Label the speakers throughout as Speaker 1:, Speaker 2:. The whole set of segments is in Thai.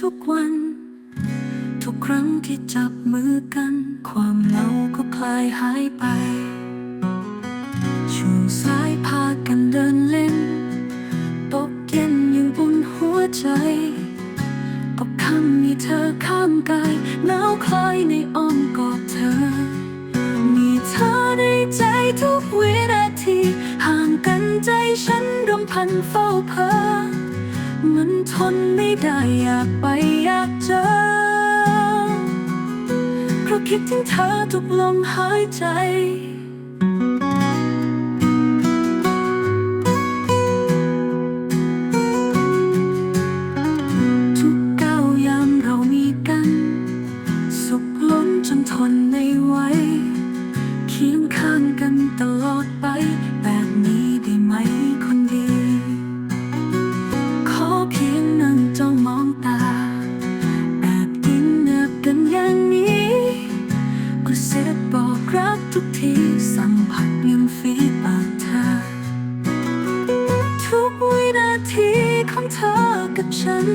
Speaker 1: ทุกวัน ทุกครั้งที่จับมือกัน ความเหงาก็คลายหายไป ช่วงสายพากันเดินเล่น ตกเย็นอยู่นหัวใจกับคำมีเธอข้างกายหนาวคลายในอ้อมกอดเธอ มีเธอในใจทุกวินาที ห่างกันใจฉันรำพันเฝ้าเพ้อ ได้อยากไปอยากเจอเพราะคิดถึงเธอทุกลมหายใจทุกก้าวยามเรามีกันสุขล้นจนทนไม่ไหว ทุกทีสัมผัสยังฝีปากเธอ ทุกวินาทีของเธอกับฉัน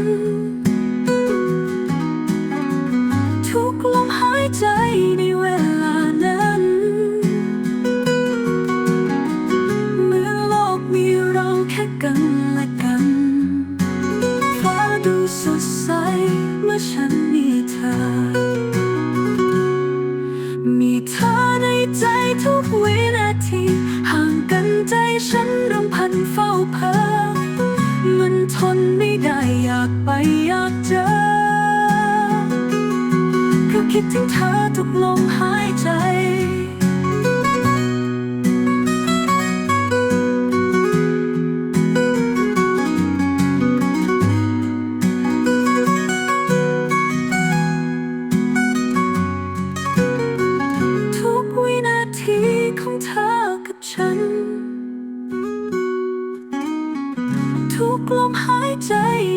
Speaker 1: ฉันรำพันเฝ้าเพ้อมันทนไม่ได้อยากไปอยากเจอเพราะคิดถึงเธอทุกลมหายใจ ลมหายใจ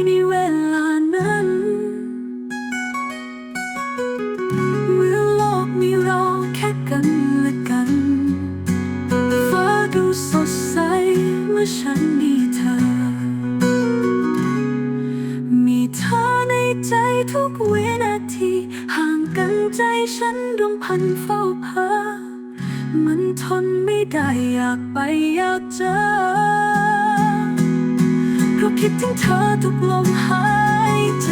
Speaker 1: ในเวลานั้น เมื่อโลกมีเราแค่กันและกัน ฟ้าดูสดใสเมื่อฉันมีเธอ มีเธอในใจทุกวินาที ห่างกันใจฉันรำพันเฝ้าเพ้อมันทนไม่ได้อยากไปอยากเจอ เพราคิดถึงเธอทุกลมหายใจ